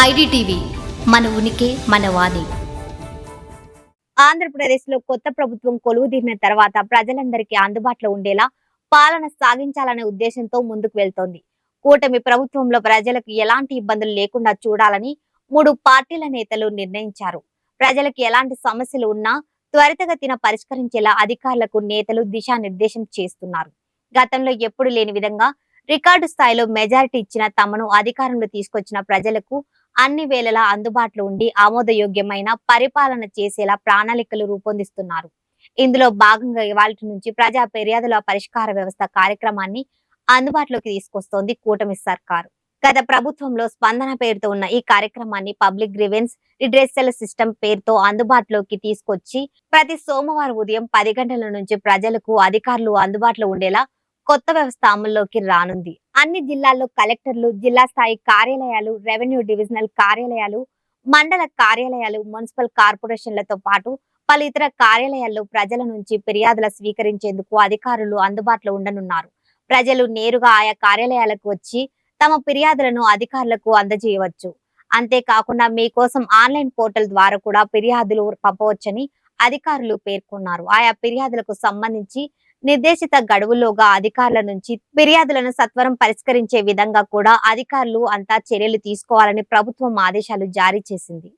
IDTV మన ఉనికి మన వాణి. ఆంధ్రప్రదేశ్లో కొత్త ప్రభుత్వం కొలువుదీరిన తర్వాత ప్రజలందరికీ అందుబాటులో ఉండేలా పాలన సాగించాలనే ఉద్దేశంతో ముందుకు వెళ్తోంది. కూటమి ప్రభుత్వంలో ప్రజలకు ఎలాంటి ఇబ్బందులు లేకుండా చూడాలని మూడు పార్టీల నేతలు నిర్ణయించారు. ప్రజలకు ఎలాంటి సమస్యలు ఉన్నా త్వరితగతిన పరిష్కరించేలా అధికారులకు నేతలు దిశానిర్దేశం చేస్తున్నారు. గతంలో ఎప్పుడు లేని విధంగా రికార్డు స్థాయిలో మెజారిటీ ఇచ్చిన తమను అధికారంలో తీసుకొచ్చిన ప్రజలకు అన్ని వేళలా అందుబాటులో ఉండి ఆమోదయోగ్యమైన పరిపాలన చేసేలా ప్రణాళికలు రూపొందిస్తున్నారు. ఇందులో భాగంగా ఇవాళ నుంచి ప్రజా ఫిర్యాదుల పరిష్కార వ్యవస్థ కార్యక్రమాన్ని అందుబాటులోకి తీసుకొస్తోంది కూటమి సర్కారు. గత ప్రభుత్వంలో స్పందన పేరుతో ఉన్న ఈ కార్యక్రమాన్ని పబ్లిక్ గ్రీవెన్స్ రిడ్రెసల్ సిస్టమ్ పేరుతో అందుబాటులోకి తీసుకొచ్చి ప్రతి సోమవారం ఉదయం పది గంటల నుంచి ప్రజలకు అధికారులు అందుబాటులో ఉండేలా కొత్త వ్యవస్థ అమల్లోకి రానుంది. అన్ని జిల్లాల్లో కలెక్టర్లు జిల్లా స్థాయి కార్యాలయాలు రెవెన్యూ డివిజనల్ కార్యాలయాలు మండల కార్యాలయాలు మున్సిపల్ కార్పొరేషన్లతో పాటు పలు ఇతర కార్యాలయాల్లో ప్రజల నుంచి ఫిర్యాదుల స్వీకరించేందుకు అధికారులు అందుబాటులో ఉండనున్నారు. ప్రజలు నేరుగా ఆయా కార్యాలయాలకు వచ్చి తమ ఫిర్యాదులను అధికారులకు అందజేయవచ్చు. అంతేకాకుండా మీకోసం ఆన్లైన్ పోర్టల్ ద్వారా కూడా ఫిర్యాదులు పంపవచ్చని అధికారులు పేర్కొన్నారు. ఆయా ఫిర్యాదులకు సంబంధించి నిర్దేశిత గడువులోగా అధికారుల నుంచి ఫిర్యాదులను సత్వరం పరిష్కరించే విధంగా కూడా అధికారులు అంతా చర్యలు తీసుకోవాలని ప్రభుత్వం ఆదేశాలు జారీ చేసింది.